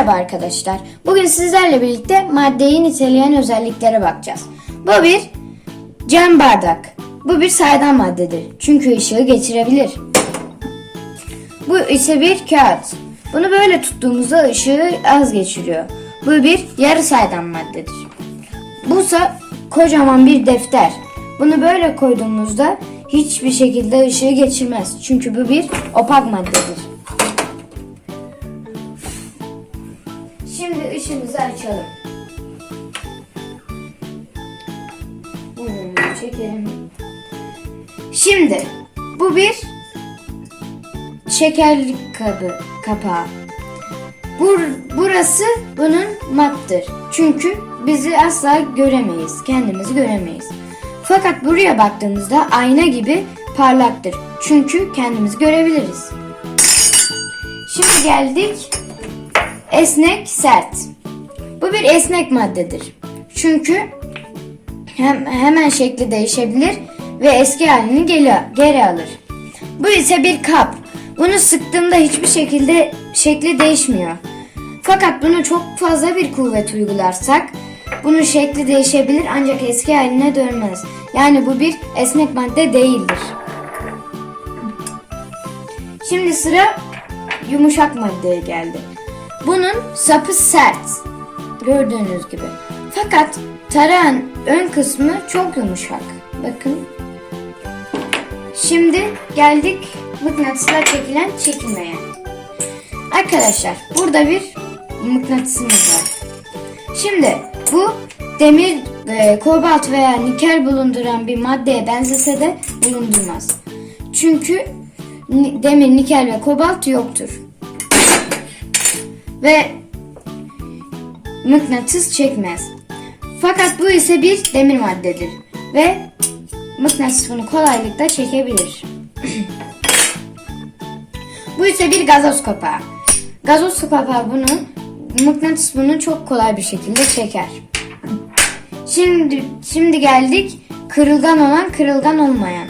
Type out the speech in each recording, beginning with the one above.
Merhaba arkadaşlar. Bugün sizlerle birlikte maddeyi niteleyen özelliklere bakacağız. Bu bir cam bardak. Bu bir saydam maddedir. Çünkü ışığı geçirebilir. Bu ise bir kağıt. Bunu böyle tuttuğumuzda ışığı az geçiriyor. Bu bir yarı saydam maddedir. Bu ise kocaman bir defter. Bunu böyle koyduğumuzda hiçbir şekilde ışığı geçirmez. Çünkü bu bir opak maddedir. Işığımızı açalım. Bunu çekelim. Şimdi bu bir şekerlik kabı kapağı. Bur, burası bunun mattır. Çünkü bizi asla göremeyiz. Kendimizi göremeyiz. Fakat buraya baktığımızda ayna gibi parlaktır. Çünkü kendimizi görebiliriz. Şimdi geldik esnek sert. Bu bir esnek maddedir. Çünkü hem, hemen şekli değişebilir ve eski halini geri, geri alır. Bu ise bir kap. Bunu sıktığımda hiçbir şekilde şekli değişmiyor. Fakat bunu çok fazla bir kuvvet uygularsak bunun şekli değişebilir ancak eski haline dönmez. Yani bu bir esnek madde değildir. Şimdi sıra yumuşak maddeye geldi. Bunun sapı sert. Gördüğünüz gibi. Fakat tarağın ön kısmı çok yumuşak. Bakın. Şimdi geldik mıknatısla çekilen çekilmeye. Arkadaşlar burada bir mıknatısımız var. Şimdi bu demir, e, kobalt veya nikel bulunduran bir maddeye benzese de bulundurmaz. Çünkü demir, nikel ve kobalt yoktur ve mıknatıs çekmez. Fakat bu ise bir demir maddedir ve mıknatıs bunu kolaylıkla çekebilir. bu ise bir gazoz kapağı. Gazoz kapağı bunu mıknatıs bunu çok kolay bir şekilde çeker. Şimdi şimdi geldik kırılgan olan kırılgan olmayan.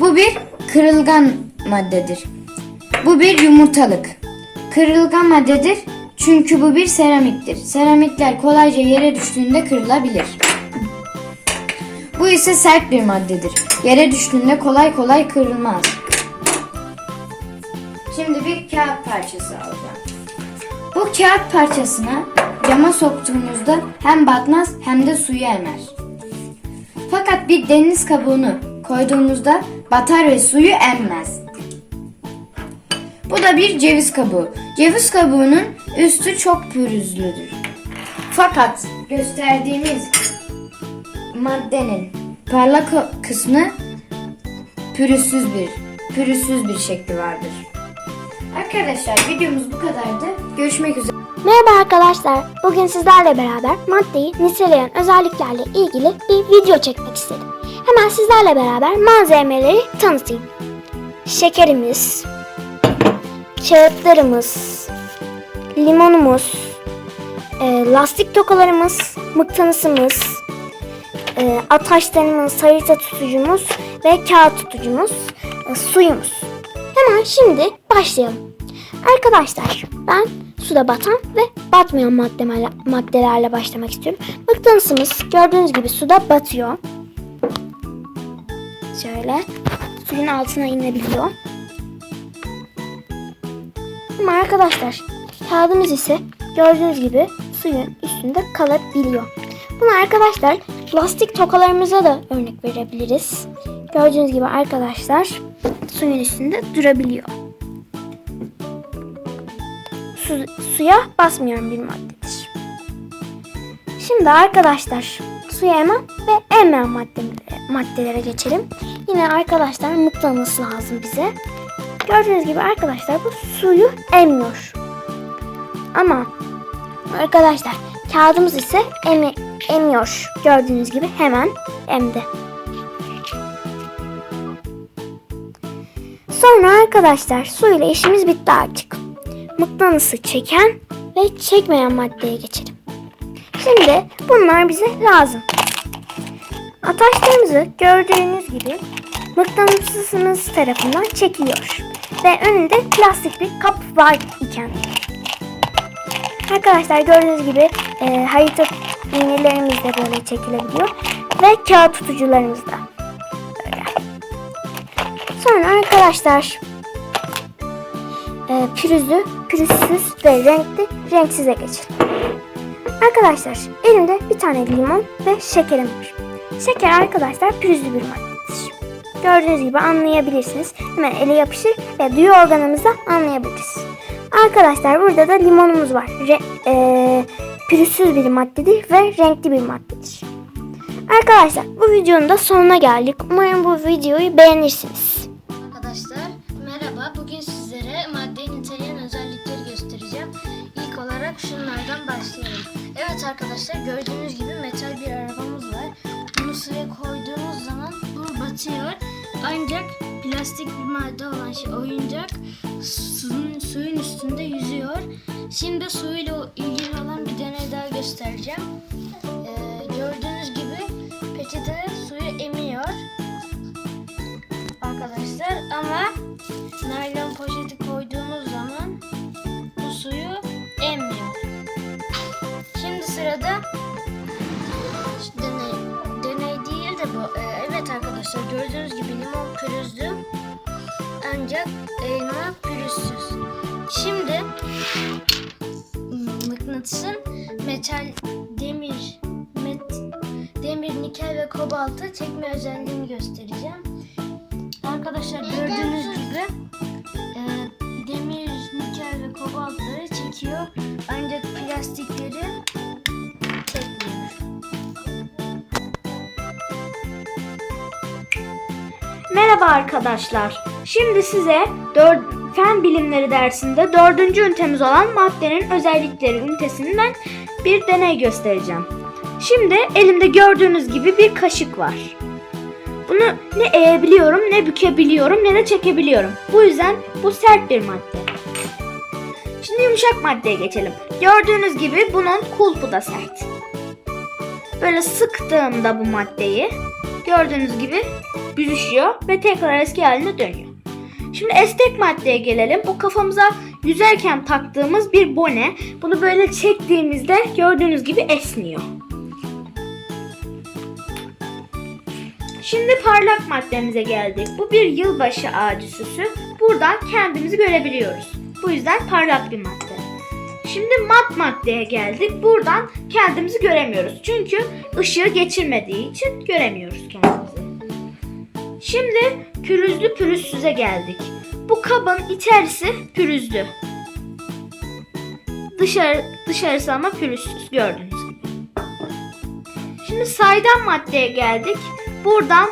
Bu bir kırılgan maddedir. Bu bir yumurtalık. Kırılgan maddedir çünkü bu bir seramiktir. Seramikler kolayca yere düştüğünde kırılabilir. Bu ise sert bir maddedir. Yere düştüğünde kolay kolay kırılmaz. Şimdi bir kağıt parçası alacağım. Bu kağıt parçasına cama soktuğumuzda hem batmaz hem de suyu emer. Fakat bir deniz kabuğunu koyduğumuzda batar ve suyu emmez. Bu da bir ceviz kabuğu. Ceviz kabuğunun üstü çok pürüzlüdür. Fakat gösterdiğimiz maddenin parlak kısmı pürüzsüz bir pürüzsüz bir şekli vardır. Arkadaşlar videomuz bu kadardı. Görüşmek üzere. Merhaba arkadaşlar. Bugün sizlerle beraber maddeyi niteleyen özelliklerle ilgili bir video çekmek istedim. Hemen sizlerle beraber malzemeleri tanıtayım. Şekerimiz, kağıtlarımız, limonumuz, e, lastik tokalarımız, mıknatısımız, e, ataşlarımız, harita tutucumuz ve kağıt tutucumuz, e, suyumuz. Hemen şimdi başlayalım. Arkadaşlar ben suda batan ve batmayan maddelerle, maddelerle başlamak istiyorum. Mıknatısımız gördüğünüz gibi suda batıyor. Şöyle suyun altına inebiliyor. Ama arkadaşlar kağıdımız ise gördüğünüz gibi suyun üstünde kalabiliyor. Bunu arkadaşlar lastik tokalarımıza da örnek verebiliriz. Gördüğünüz gibi arkadaşlar suyun üstünde durabiliyor. Su, suya basmayan bir maddedir. Şimdi arkadaşlar suya emen ve emmeyen madde, maddelere geçelim. Yine arkadaşlar mıknatıs lazım bize. Gördüğünüz gibi arkadaşlar bu suyu emmiyor. Ama arkadaşlar kağıdımız ise emi, emiyor. Gördüğünüz gibi hemen emdi. Sonra arkadaşlar su ile işimiz bitti artık. Mıknatısı çeken ve çekmeyen maddeye geçelim. Şimdi bunlar bize lazım. Ataşlarımızı gördüğünüz gibi mıknatısımız tarafından çekiliyor. Ve önünde plastik bir kap var iken. Arkadaşlar gördüğünüz gibi e, harita iğnelerimiz de böyle çekilebiliyor. Ve kağıt tutucularımız da. Böyle. Sonra arkadaşlar e, pürüzlü, pürüzsüz ve renkli, renksize geçelim. Arkadaşlar elimde bir tane limon ve şekerim var. Şeker arkadaşlar pürüzlü bir maddedir. Gördüğünüz gibi anlayabilirsiniz. Hemen ele yapışır ve duyu organımızda anlayabiliriz. Arkadaşlar burada da limonumuz var. Re- eee, pürüzsüz bir maddedir ve renkli bir maddedir. Arkadaşlar bu videonun da sonuna geldik. Umarım bu videoyu beğenirsiniz. Arkadaşlar merhaba. Bugün sizlere maddeyi niteleyen özellikleri göstereceğim. İlk olarak şunlardan başlayalım. Evet arkadaşlar gördüğünüz gibi metal bir arabamız var. Bunu suya koyduğumuz zaman bu batıyor. Ancak plastik bir madde olan şey oyuncak suyun, suyun üstünde yüzüyor. Şimdi suyla ilgili olan bir deney daha göstereceğim. Ee, gördüğünüz gibi peçete suyu emiyor arkadaşlar ama naylon poşeti koyduğumuz zaman bu suyu emmiyor. Şimdi sırada deney, deney değil de bu. Evet arkadaşlar gördüğünüz gibi limon pürüzlü ancak elma pürüzsüz. Şimdi hmm, mıknatısın metal, demir, met, demir, nikel ve kobaltı çekme özelliğini göstereceğim. Arkadaşlar gördüğünüz gibi e, demir, nikel ve kobaltları çekiyor. Ancak plastikleri Merhaba arkadaşlar. Şimdi size dör- fen bilimleri dersinde dördüncü ünitemiz olan maddenin özellikleri ünitesinden bir deney göstereceğim. Şimdi elimde gördüğünüz gibi bir kaşık var. Bunu ne eğebiliyorum, ne bükebiliyorum, ne de çekebiliyorum. Bu yüzden bu sert bir madde. Şimdi yumuşak maddeye geçelim. Gördüğünüz gibi bunun kulpu da sert. Böyle sıktığımda bu maddeyi gördüğünüz gibi büzüşüyor ve tekrar eski haline dönüyor. Şimdi esnek maddeye gelelim. Bu kafamıza yüzerken taktığımız bir bone. Bunu böyle çektiğimizde gördüğünüz gibi esniyor. Şimdi parlak maddemize geldik. Bu bir yılbaşı ağacı süsü. Buradan kendimizi görebiliyoruz. Bu yüzden parlak bir madde. Şimdi mat maddeye geldik. Buradan kendimizi göremiyoruz. Çünkü ışığı geçirmediği için göremiyoruz kendimizi. Şimdi pürüzlü pürüzsüze geldik. Bu kabın içerisi pürüzlü. Dışarı, dışarısı ama pürüzsüz gördüğünüz gibi. Şimdi saydam maddeye geldik. Buradan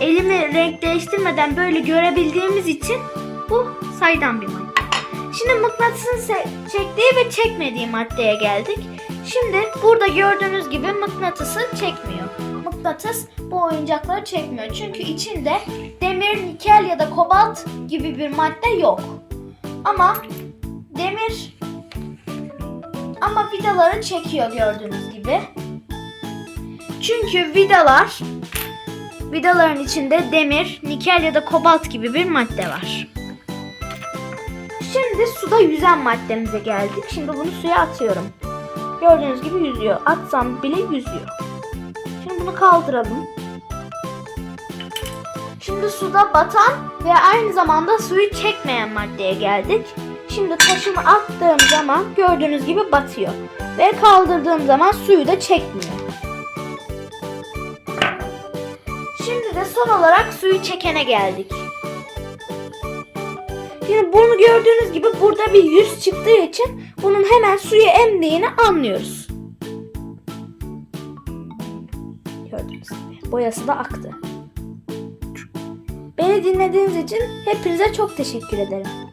elimi renk değiştirmeden böyle görebildiğimiz için bu saydam bir madde. Şimdi mıknatısın çektiği ve çekmediği maddeye geldik. Şimdi burada gördüğünüz gibi mıknatısı çekmiyor. Mıknatıs bu oyuncakları çekmiyor. Çünkü içinde demir, nikel ya da kobalt gibi bir madde yok. Ama demir ama vidaları çekiyor gördüğünüz gibi. Çünkü vidalar vidaların içinde demir, nikel ya da kobalt gibi bir madde var. Şimdi suda yüzen maddemize geldik. Şimdi bunu suya atıyorum. Gördüğünüz gibi yüzüyor. Atsam bile yüzüyor. Bunu kaldıralım. Şimdi suda batan ve aynı zamanda suyu çekmeyen maddeye geldik. Şimdi taşımı attığım zaman gördüğünüz gibi batıyor. Ve kaldırdığım zaman suyu da çekmiyor. Şimdi de son olarak suyu çekene geldik. Şimdi bunu gördüğünüz gibi burada bir yüz çıktığı için bunun hemen suyu emdiğini anlıyoruz. Gördüğünüz gibi boyası da aktı. Beni dinlediğiniz için hepinize çok teşekkür ederim.